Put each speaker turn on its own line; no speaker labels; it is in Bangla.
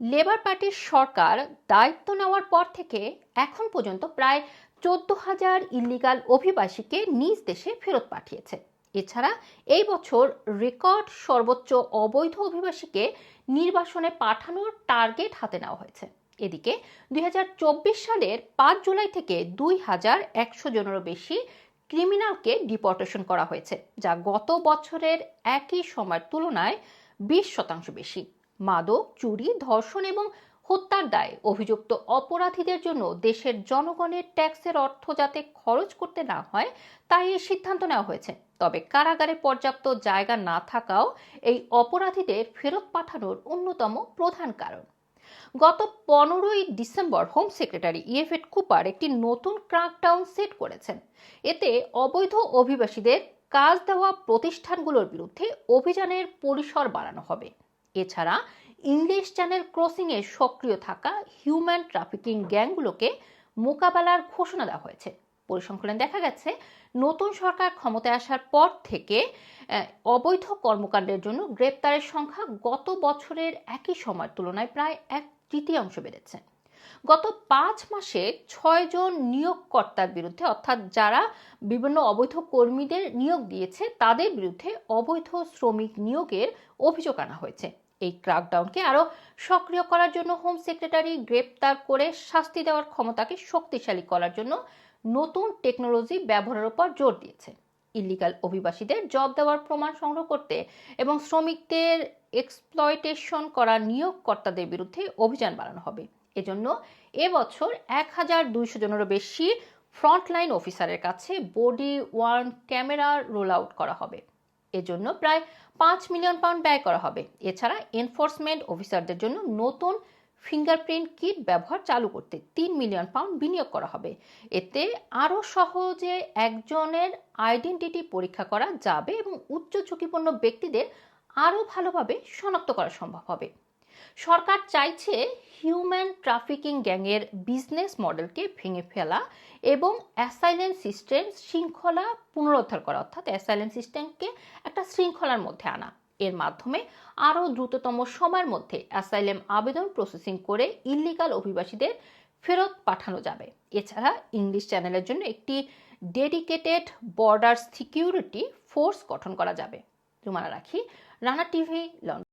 লেবার পার্টির সরকার দায়িত্ব নেওয়ার পর থেকে এখন পর্যন্ত প্রায় চোদ্দ হাজার ইল্লিগাল অভিবাসীকে নিজ দেশে ফেরত পাঠিয়েছে। এছাড়া এই বছর রেকর্ড সর্বোচ্চ অবৈধ অভিবাসীকে নির্বাসনে পাঠানোর টার্গেট হাতে নেওয়া হয়েছে। এদিকে দুই হাজার চব্বিশ সালের পাঁচ জুলাই থেকে দুই হাজার একশো জনেরও বেশি ক্রিমিনালকে ডিপোর্টেশন করা হয়েছে, যা গত বছরের একই সময়ের তুলনায় বিশ শতাংশ বেশি। মাদক, চুরি, ধর্ষণ এবং হত্যার দায়ে অভিযুক্ত অপরাধীদের জন্য দেশের জনগণের ট্যাক্সের অর্থ যাতে খরচ করতে না হয়, তাই এই সিদ্ধান্ত নেওয়া হয়েছে। তবে কারাগারে পর্যাপ্ত জায়গা না থাকাও এই অপরাধীদের ফেরত পাঠানোর অন্যতম প্রধান কারণ। গত পনেরোই December home secretary Yvette Cooper একটি নতুন ক্রাকডাউন সেট করেছেন। এতে অবৈধ অভিবাসীদের কাজ দেওয়া প্রতিষ্ঠানগুলোর বিরুদ্ধে অভিযানের পরিসর বাড়ানো হবে। এছাড়া ইংলিশ চ্যানেল ক্রসিংয়ে সক্রিয় থাকা হিউম্যান ট্রাফিকিং গ্যাংগুলোকে মোকাবেলার ঘোষণা দেওয়া হয়েছে। পরিসংখ্যানে দেখা গেছে, নতুন সরকার ক্ষমতায় আসার পর থেকে অবৈধ কর্মকাণ্ডের জন্য গ্রেপ্তারের সংখ্যা গত বছরের একই সময়ের তুলনায় প্রায় এক তৃতীয়াংশ বেড়েছে। গত পাঁচ মাসে ছয়জন নিয়োগকর্তার বিরুদ্ধে, অর্থাৎ যারা বিভিন্ন অবৈধ কর্মীদের নিয়োগ দিয়েছে, তাদের বিরুদ্ধে অবৈধ শ্রমিক নিয়োগের অভিযোগ আনা হয়েছে। এই ক্রাকডাউনকে আরও সক্রিয় করার জন্য হোম সেক্রেটারি গ্রেপ্তার করে শাস্তি দেওয়ার ক্ষমতাকে শক্তিশালী করার জন্য নতুন টেকনোলজি ব্যবহারের উপর জোর দিয়েছে। ইলিগাল অভিবাসীদের জব দেওয়ার প্রমাণ সংগ্রহ করতে এবং শ্রমিকদের এক্সপ্লয়টেশন করা নিয়োগকর্তাদের বিরুদ্ধে অভিযান বাড়ানো হবে। এজন্য এবছর এক হাজার দুইশো জনেরও বেশি ফ্রন্টলাইন অফিসারের কাছে body worn camera roll out করা হবে। এজন্য প্রায় পাঁচ মিলিয়ন পাউন্ড ব্যয় করা হবে। এছাড়া এনফোর্সমেন্ট অফিসারদের জন্য নতুন ফিঙ্গারপ্রিন্ট কিট ব্যবহার চালু করতে তিন মিলিয়ন পাউন্ড বিনিয়োগ করা হবে। এতে আরও সহজে একজনের আইডেন্টিটি পরীক্ষা করা যাবে এবং উচ্চ ঝুঁকিপূর্ণ ব্যক্তিদের আরও ভালোভাবে শনাক্ত করা সম্ভব হবে। সরকার চাইছে হিউম্যান ট্রাফিকিং গ্যাংয়ের বিজনেস মডেলকে ভেঙে ফেলা এবং অ্যাসাইলেন্ট সিস্টেম শৃঙ্খলা পুনরুদ্ধার করা, অর্থাৎ অ্যাসাইলেন্ট সিস্টেমকে একটা শৃঙ্খলার মধ্যে আনা। এর মাধ্যমে আরও দ্রুততম সময়ের মধ্যে অ্যাসাইলেম আবেদন প্রসেসিং করে ইল্লিগাল অভিবাসীদের ফেরত পাঠানো যাবে। এছাড়া ইংলিশ চ্যানেলের জন্য একটি ডেডিকেটেড বর্ডার সিকিউরিটি ফোর্স গঠন করা যাবে। জুমানা রাখি, রানা টিভি, লন্ডন।